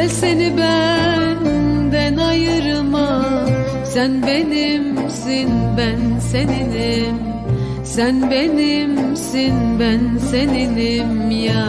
Gel seni benden ayırma. Sen benimsin ben seninim. Sen benimsin ben seninim ya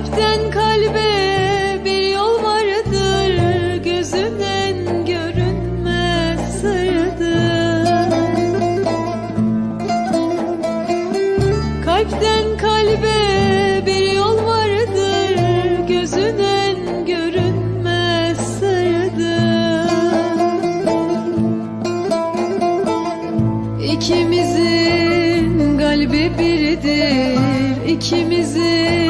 Kalpten kalbe bir yol vardır Gözünden görünmez sırdır Kalpten kalbe bir yol vardır Gözünden görünmez sırdır İkimizin kalbi biridir İkimizin